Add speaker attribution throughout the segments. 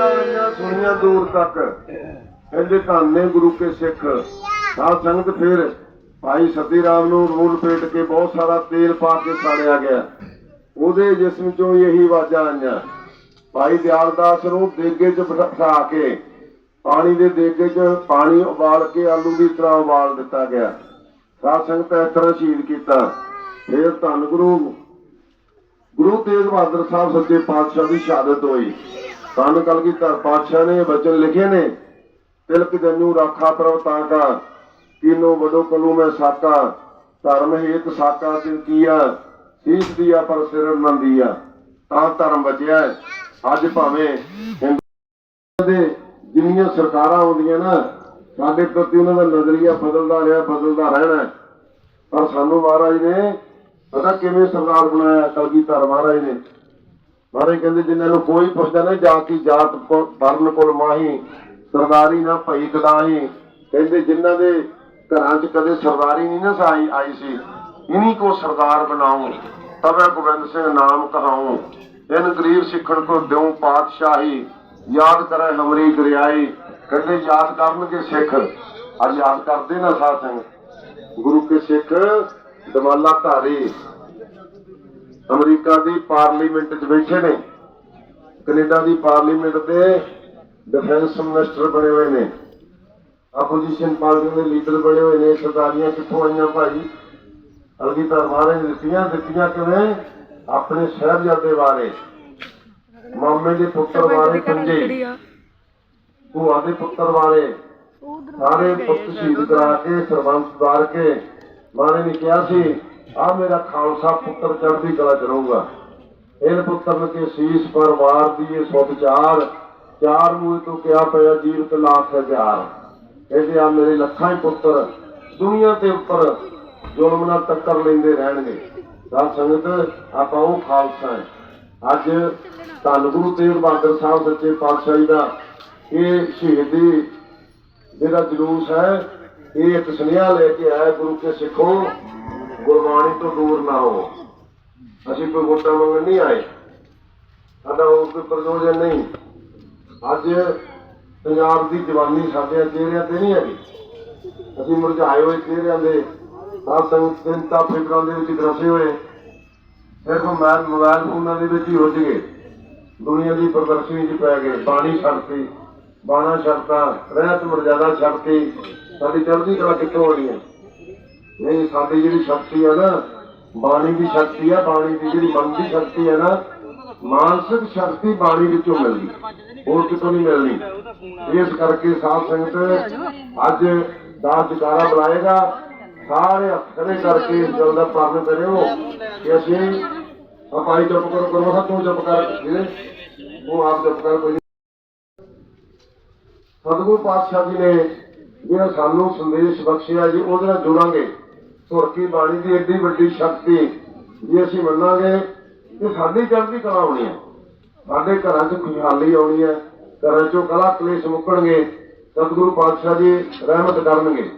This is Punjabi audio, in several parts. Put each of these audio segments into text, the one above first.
Speaker 1: ਆਈਆਂ ਦੂਰ ਤੱਕ। ਕਹਿੰਦੇ ਧੰਨ ਗੁਰੂ ਕੇ ਸਿੱਖ। ਸਾਧ ਸੰਗਤ ਫਿਰ ਭਾਈ ਸਤੀ ਰਾਮ ਨੂੰ ਰੂਲ ਪੇਟ ਕੇ ਬਹੁਤ ਸਾਰਾ ਤੇਲ ਪਾ ਕੇ ਸਾੜਿਆ ਗਿਆ। ਉਹਦੇ ਜਿਸਮ ਚੋਂ ਇਹੀ ਆਵਾਜ਼ਾਂ ਆਈਆਂ। ਭਾਈ ਦਿਆਲਦਾਸ ਨੂੰ ਦੇਗੇ 'ਚ ਬਿਠਾ ਕੇ, ਪਾਣੀ ਦੇ ਦੇਗੇ 'ਚ ਪਾਣੀ ਉਬਾਲ ਕੇ ਆਲੂ ਦੀ ਤਰ੍ਹਾਂ ਉਬਾਲ ਦਿੱਤਾ ਗਿਆ। ਸਾਧ ਸੰਗਤ ਇਸ ਤਰ੍ਹਾਂ ਸ਼ਹੀਦ ਕੀਤਾ। ਫਿਰ ਧੰਨ ਗੁਰੂ ਗੁਰੂ ਤੇਗ ਬਹਾਦਰ ਸਾਹਿਬ ਸੱਚੇ ਪਾਤਸ਼ਾਹ ਦੀ ਸ਼ਹਾਦਤ ਹੋਈ। ਧੰਨ ਕਲਗੀਧਰ ਪਾਤਸ਼ਾਹ ਨੇ ਬਚਨ ਲਿਖੇ ਨੇ ਤਿਲਕ ਜਨੂ ਰਾਖਾ ਪ੍ਰਭ ਤਾਂਕਾ, ਕੀਨੋ ਵਡੋ ਕਲੂ ਮੈਂ ਸਾਕਾ, ਧਰਮ ਹੇਤ ਸਾਕਾ ਤਿਨ ਕੀਆ, ਸੀਸ ਦੀਆ ਪਰ ਸਿਰ ਨੰਦੀਆ ਤਾਂ ਧਰਮ ਬਚਿਆ ਅੱਜ ਭਾਵੇਂ ਦੇ ਜਿੰਨੀਆਂ ਸਰਕਾਰਾਂ ਆਉਂਦੀਆਂ ਨਾ, ਸਾਡੇ ਪ੍ਰਤੀ ਉਹਨਾਂ ਦਾ ਨਜ਼ਰੀਆ ਬਦਲਦਾ ਰਿਹਾ, ਬਦਲਦਾ ਰਹਿਣਾ ਪਰ ਸਾਨੂੰ ਮਹਾਰਾਜ ਨੇ ਪਤਾ ਕਿਵੇਂ ਸਰਦਾਰ ਬਣਾਇਆ ਕਲਗੀਧਰ ਮਹਾਰਾਜ ਨੇ? ਮਹਾਰਾਜ ਕਹਿੰਦੇ ਜਿਨ੍ਹਾਂ ਨੂੰ ਕੋਈ ਪੁੱਛਦਾ ਨਾ ਜਾ ਕੀ ਜਾਤ ਕੋ- ਵਰਨ ਮਾਹੀ, ਸਰਦਾਰੀ ਨਾ ਭਈ ਕਦਾਹੀ। ਕਹਿੰਦੇ ਜਿਨ੍ਹਾਂ ਦੇ ਘਰਾਂ 'ਚ ਕਦੇ ਸਰਦਾਰੀ ਨਹੀਂ ਨਾ ਸਾਈ ਆਈ ਸੀ, ਇਨੀ ਕੋ ਸਰਦਾਰ ਬਣਾਉ ਤਬੇ ਗੋਬਿੰਦ ਸਿੰਘ ਨਾਮ ਕਹਾਉ। ਇਨ ਗਰੀਬ ਸਿੱਖਣ ਕੋ ਦਿਉ ਪਾਤਸ਼ਾਹੀ, ਯਾਦ ਕਰੇ ਹਮਰੀ ਦਰਿਆਈ। ਕਹਿੰਦੇ ਯਾਦ ਕਰਨਗੇ ਸਿੱਖ, ਅੱਜ ਯਾਦ ਕਰਦੇ ਨਾ ਸਾਧ ਸੰਗਤ ਗੁਰੂ ਕੇ ਸਿੱਖ ਦਮਾਲਾ ਧਾਰੀ। ਅਮਰੀਕਾ ਦੀ ਪਾਰਲੀਮੈਂਟ 'ਚ ਬੈਠੇ ਨੇ। ਕੈਨੇਡਾ ਦੀ ਪਾਰਲੀਮੈਂਟ ਦੇ ਡਿਫੈਂਸ ਮਿਨਿਸਟਰ ਬਣੇ ਹੋਏ ਨੇ। ਆਪੋਜੀਸ਼ਨ ਪਾਰਟੀ ਦੇ ਲੀਡਰ ਬਣੇ ਹੋਏ ਨੇ। ਸਰਦਾਰੀਆਂ ਕਿੱਥੋਂ ਆਈਆਂ ਭਾਈ? ਅਲਗੀਧਰ ਮਹਾਰਾਜ ਨੇ ਦਿੱਤੀਆਂ। ਦਿੱਤੀਆਂ ਕਿਵੇਂ? ਆਪਣੇ ਸ਼ਹਿਰਜ਼ਾਦੇ ਬਾਰੇ। ਮਾਮੇ ਦੇ ਪੁੱਤਰ ਬਾਰੇ ਪੰਜੇ। ਭੂਆ ਦੇ ਪੁੱਤਰ ਬਾਰੇ। ਸਾਰੇ ਪੁੱਤ ਸ਼ਹੀਦ ਕਰਾ ਕੇ ਸਰਬੰਸ ਵਾਰ ਕੇ। ਮਹਾਰਾਜ ਨੇ ਕਿਹਾ ਸੀ ਆ ਮੇਰਾ ਖਾਲਸਾ ਪੁੱਤਰ ਚੜ੍ਹਦੀ ਕਲਾ ਚ ਰਹੂਗਾ। ਇਹ ਪੁੱਤਰ ਕੇ ਸੀਸ ਪਰ ਵਾਰ ਦੀਏ ਸੁਤ ਚਾਰ ਚਾਰ ਮੂਲ ਤੋਂ ਕਿਹਾ ਪਿਆ ਜੀਵਤ ਲੱਖ ਹਜ਼ਾਰ ਇਹਦੇ ਆ ਮੇਰੇ ਲੱਖਾਂ ਹੀ ਪੁੱਤਰ, ਦੁਨੀਆ ਤੇ ਉੱਪਰ ਜ਼ੁਲਮ ਨਾਲ ਟੱਕਰ ਲੈਂਦੇ ਰਹਿਣਗੇ। ਸਾਧ ਸੰਗਤ, ਆਪਾਂ ਉਹ ਖਾਲਸਾ ਹੈ। ਅੱਜ ਧੰਨ ਗੁਰੂ ਤੇਗ ਬਹਾਦਰ ਸਾਹਿਬ ਸੱਚੇ ਜੀ ਦਾ ਇਹ ਸ਼ਹੀਦੀ ਜਿਹੜਾ ਜਲੂਸ ਹੈ, ਇਹ ਇੱਕ ਸੁਨੇਹਾ ਲੈ ਕੇ ਆਇਆ ਗੁਰੂ ਕੇ ਸਿੱਖੋ। ਗੁਰਬਾਣੀ ਤੋਂ ਦੂਰ ਨਾ ਹੋ। ਅਸੀਂ ਕੋਈ ਵੋਟਾਂ ਮੰਗਣ ਨਹੀਂ ਆਏ। ਸਾਡਾ ਉਹ ਕੋਈ ਪ੍ਰਯੋਜਨ ਨਹੀਂ। ਅੱਜ ਪੰਜਾਬ ਦੀ ਜਵਾਨੀ ਸਾਡੇ ਚਿਹਰਿਆਂ ਤੇ ਨਹੀਂ ਹੈਗੀ। ਅਸੀਂ ਮੁਰਝਾਏ ਹੋਏ ਚਿਹਰਿਆਂ ਦੇ, ਸਾਧ ਸੰਗਤ ਚਿੰਤਾ ਫਿਕਰਾਂ ਦੇ ਵਿੱਚ ਗਰਸੇ ਹੋਏ। ਸਿਰਫ ਮੈਂ ਮੋਬਾਈਲ ਫੋਨਾਂ ਦੇ ਵਿੱਚ ਹੀ ਉੱਜ ਗਏ। ਦੁਨੀਆ ਦੀ ਪ੍ਰਦਰਸ਼ਨੀ 'ਚ ਪੈ ਗਏ। ਬਾਣੀ ਛੱਡਤੀ ਬਾਣਾ ਛੱਡਤਾ ਰਹਿਤ ਮਰਜ਼ਾਦਾ ਛੱਡਤੀ ਸਾਡੀ ਚੜ੍ਹਦੀ ਕਲਾ ਕਿੱਥੋਂ ਆਉਣੀ ਹੈ? ਨਹੀਂ, ਸਾਡੀ ਜਿਹੜੀ ਸ਼ਕਤੀ ਹੈ ਨਾ, ਬਾਣੀ ਦੀ ਸ਼ਕਤੀ ਹੈ ਬਾਣੀ ਦੀ ਜਿਹੜੀ ਮਨ ਦੀ ਸ਼ਕਤੀ ਹੈ ਨਾ, ਮਾਨਸਿਕ ਸ਼ਕਤੀ ਬਾਣੀ ਵਿੱਚੋਂ ਮਿਲਦੀ, ਹੋਰ ਕਿਤੋਂ ਨਹੀਂ ਮਿਲਦੀ। ਇਸ ਕਰਕੇ ਸਾਧ ਸੰਗਤ ਅੱਜ ਦਾਸ ਜਕਾਰਾ ਬੁਲਾਏਗਾ, ਸਾਰੇ ਹੱਥ ਖੜੇ ਕਰਕੇ ਇਸ ਗੱਲ ਦਾ ਪਾਲਣ ਕਰਿਓ ਕਿ ਅਸੀਂ ਆਪਾਈ ਜਪ ਕਰੋ ਕਰੋ ਹਾਂ ਤੂੰ ਚੁੱਪ ਕਰ ਵੀਰੇ ਤੂੰ ਆਪ ਜਪ ਕਰ, ਕੋਈ ਸਤਿਗੁਰੂ ਪਾਤਸ਼ਾਹ ਜੀ ਨੇ ਜਿਹੜਾ ਸਾਨੂੰ ਸੰਦੇਸ਼ ਬਖਸ਼ਿਆ ਜੀ, ਉਹਦੇ ਨਾਲ ਜੁੜਾਂਗੇ। ਧੁਰਕੀ ਬਾਣੀ ਦੀ ਐਡੀ ਵੱਡੀ ਸ਼ਕਤੀ ਜੇ ਅਸੀਂ ਮੰਨਾਂਗੇ ਕਿ ਸਾਡੀ ਚੜ੍ਹਦੀ ਕਲਾ ਆਉਣੀ ਹੈ। ਸਾਡੇ ਘਰਾਂ 'ਚ ਖੁਸ਼ਹਾਲੀ ਆਉਣੀ ਹੈ, ਘਰਾਂ 'ਚੋਂ ਕਲਾ ਕਲੇਸ਼ ਮੁੱਕਣਗੇ, ਸਤਿਗੁਰੂ ਪਾਤਸ਼ਾਹ ਜੀ ਰਹਿਮਤ ਕਰਨਗੇ।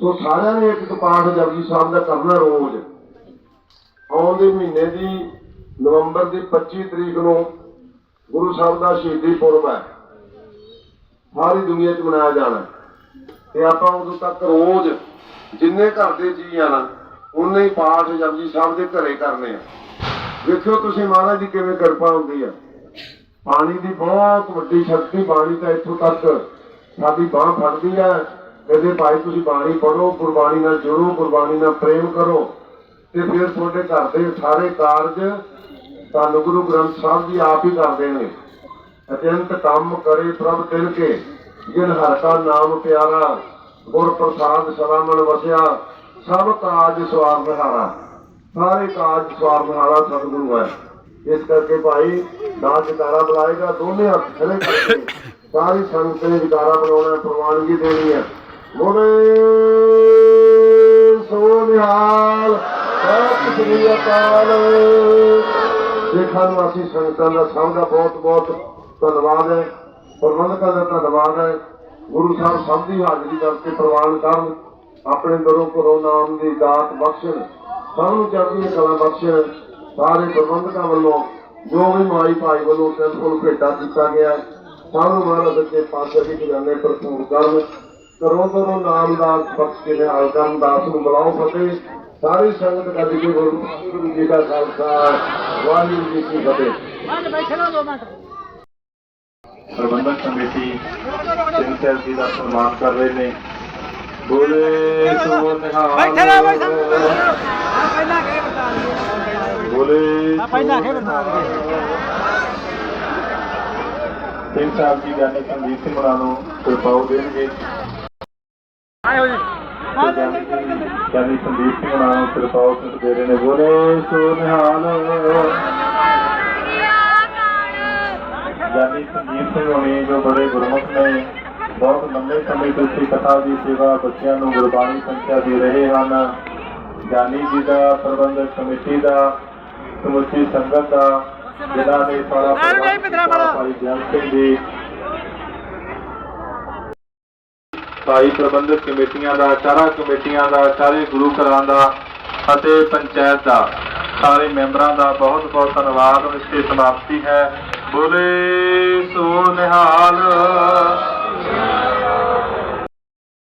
Speaker 1: ਸੋ ਸਾਰਿਆਂ ਨੇ ਇੱਕ ਇੱਕ ਪਾਠ ਜਪਜੀ ਸਾਹਿਬ ਦਾ ਕਰਨਾ ਰੋਜ਼। ਆਉਂਦੇ ਮਹੀਨੇ ਦੀ ਨਵੰਬਰ ਦੀ 25 ਤਰੀਕ ਨੂੰ ਗੁਰੂ ਸਾਹਿਬ ਦਾ ਸ਼ਹੀਦੀ ਪੁਰਬ ਹੈ। ਸਾਰੀ ਦੁਨੀਆ 'ਚ ਮਨਾਇਆ ਜਾਣਾ ਹੈ। ਤੇ ਆਪਾਂ ਉਦੋਂ ਤੱਕ ਰੋਜ਼ ਜਿੰਨੇ ਘਰ ਦੇ ਜੀ ਆ ਨਾ, ਉਨੇ ਹੀ ਪਾਠ ਜਪਜੀ ਸਾਹਿਬ ਦੇ ਘਰੇ ਕਰਨੇ ਆ। ਵੇਖਿਓ ਤੁਸੀਂ ਮਹਾਰਾਜ ਦੀ ਕਿਵੇਂ ਕਿਰਪਾ ਹੁੰਦੀ ਆ। ਪਾਣੀ ਦੀ ਬਹੁਤ ਵੱਡੀ ਸ਼ਕਤੀ ਬਾਣੀ ਤਾਂ ਇੱਥੋਂ ਤੱਕ ਸਾਡੀ ਬਾਹ ਫੜਦੀ ਆ। ਇਹਦੇ ਭਾਈ ਤੁਸੀਂ ਬਾਣੀ ਪੜੋ ਗੁਰਬਾਣੀ ਨਾਲ ਜੁੜੋ, ਗੁਰਬਾਣੀ ਨਾਲ ਪ੍ਰੇਮ ਕਰੋ। ਤੇ ਫਿਰ ਤੁਹਾਡੇ ਘਰ ਦੇ ਸਾਰੇ ਕਾਰਜ ਤੁਹਾਨੂੰ ਗੁਰੂ ਗ੍ਰੰਥ ਸਾਹਿਬ ਜੀ ਆਪ ਹੀ ਕਰਦੇ ਨੇ। ਅਤਿਅੰਤ ਕੰਮ ਕਰੇ ਪ੍ਰਭ ਤਿਲ ਕੇ, ਜਿਨ ਹਰ ਕਾ ਨਾਮ ਪਿਆਰਾ। ਗੁਰ ਪ੍ਰਸਾਦ ਸਦਾ ਵਸਿਆ, ਸਭ ਕਾਜ ਸਵਾਰ ਬਹਾਰਾ ਸਾਰੇ ਕਾਜ ਸਵਾਰ ਬਹਾਰਾ ਸਤਿਗੁਰੂ ਹੈ। ਇਸ ਕਰਕੇ ਭਾਈ ਨਾ ਜਕਾਰਾ ਬੁਲਾਏਗਾ, ਦੋਨੇ ਹੱਥ ਖੜੇ ਕਰਕੇ ਸਾਰੀ ਸੰਗਤ ਨੇ ਜਕਾਰਾ ਬੁਲਾਉਣਾ, ਪ੍ਰਵਾਨਗੀ ਦੇਣੀ ਹੈ। ਬੋਲੇ, ਸੋ ਨਿਹਾਲ, ਸਤਿ ਸ੍ਰੀ ਅਕਾਲ। ਦੇਖਣ ਵਾਸੀ ਸੰਗਤਾਂ ਦਾ ਸਭ ਦਾ ਬਹੁਤ ਬਹੁਤ ਧੰਨਵਾਦ ਹੈ। ਪ੍ਰਬੰਧਕਾਂ ਦਾ ਧੰਨਵਾਦ ਹੈ। ਗੁਰੂ ਸਾਹਿਬ ਸਭ ਦੀ ਹਾਜ਼ਰੀ ਕਰਕੇ ਪ੍ਰਵਾਨ ਕਰਨ, ਆਪਣੇ ਦਰੋਂ ਘਰੋਂ ਨਾਮ ਦੀ ਦਾਤ ਬਖਸ਼ਣ, ਸਭ ਨੂੰ ਚੜ੍ਹਦੀਆਂ ਕਲਾ ਬਖਸ਼ਣ, ਸਾਰੇ ਪ੍ਰਬੰਧਕਾਂ ਵੱਲੋਂ ਜੋ ਵੀ ਮਾਈ ਭਾਈ ਵੱਲੋਂ ਟੈਂਪਲ ਭੇਟਾ ਕੀਤਾ ਗਿਆ ਸਾਨੂੰ ਮਹਾਰਾਜ ਸੱਚੇ ਪਾਤਸ਼ਾਹ ਦੀ ਖਜ਼ਾਨੇ ਭਰਪੂਰ ਕਰਨ ਕਰੋ ਕਰੋ ਨਾਮ ਦਾ ਬਖਸ਼ ਕੇ ਨਿਹਾਲ ਕਰਨ, ਦਾਸ ਨੂੰ ਬੁਲਾਓ ਫਤਿਹ। ਸਾਰੀ ਸੰਗਤ ਗੱਜ ਕੇ ਗੁਰੂ ਜੀ ਦਾ ਖਾਲਸਾ, ਵਾਹਿਗੁਰੂ ਜੀ ਕੀ ਫਤਿਹ।
Speaker 2: ਪ੍ਰਬੰਧਕ ਕਮੇਟੀ ਸਿੰਘ ਸਾਹਿਬ ਜੀ ਦਾ ਸਨਮਾਨ ਕਰ ਰਹੇ ਨੇ। ਬੋਲੇ ਸੋ ਨਿਹਾਲ
Speaker 3: ਬੈਠੇ ਸਾਨੂੰ ਆ ਪਹਿਲਾਂ ਖੇ ਬਤਾ ਦੇ
Speaker 2: ਬੋਲੇ
Speaker 3: ਆ ਪਹਿਲਾਂ ਖੇ ਬਤਾ ਦੇ
Speaker 2: ਸਿੰਘ ਸਾਹਿਬ ਜੀ ਗਾਣੇ ਸੰਦੀਪ ਸਿੰਘ ਹੋਣਾ ਨੂੰ ਕਿਰਪਾਉ ਦੇਣਗੇ।
Speaker 3: ਹੋ ਜੀ।
Speaker 2: ਗਾਣੇ ਸੰਦੀਪ ਸਿੰਘ ਹੋਣਾ ਨੂੰ ਕਿਰਪਾਉ ਦੇ ਰਹੇ ਨੇ। ਬੋਲੇ ਸੋ ਨਿਹਾਲ ਜਾਨੀ ਸੰਦੀਪ ਸਿੰਘ ਹੋਣੀ ਜੋ ਬੜੇ ਗੁਰਮੁਖ ਨੇ ਬਹੁਤ ਲੰਬੇ ਸਮੇਂ ਤੋਂ ਇਸ ਕਥਾ ਦੀ ਸੇਵਾ ਬੱਚਿਆਂ ਨੂੰ ਗੁਰਬਾਣੀ ਸੰਚਾ ਦੇ ਰਹੇ ਹਨ। ਜਾਨੀ ਜੀ ਦਾ ਪ੍ਰਬੰਧਕ ਕਮੇਟੀ ਦਾ ਸਮੁੱਚੀ ਸੰਗਤ ਦਾ ਜਿਨ੍ਹਾਂ ਨੇ ਸਾਰਾ। ਭਾਈ ਗਿਆਨ ਸਿੰਘ ਜੀ। ਭਾਈ ਪ੍ਰਬੰਧਕ ਕਮੇਟੀਆਂ ਦਾ ਚਾਰਾ ਕਮੇਟੀਆਂ ਦਾ ਸਾਰੇ ਗੁਰੂ ਘਰਾਂ ਦਾ ਅਤੇ ਪੰਚਾਇਤ ਦਾ ਸਾਰੇ ਮੈਂਬਰਾਂ ਦਾ ਬਹੁਤ ਬਹੁਤ ਧੰਨਵਾਦ। ਇਸ ਦੀ ਸਮਾਪਤੀ ਹੈ। ਬੋਲੇ ਸੋ ਨਿਹਾਲ।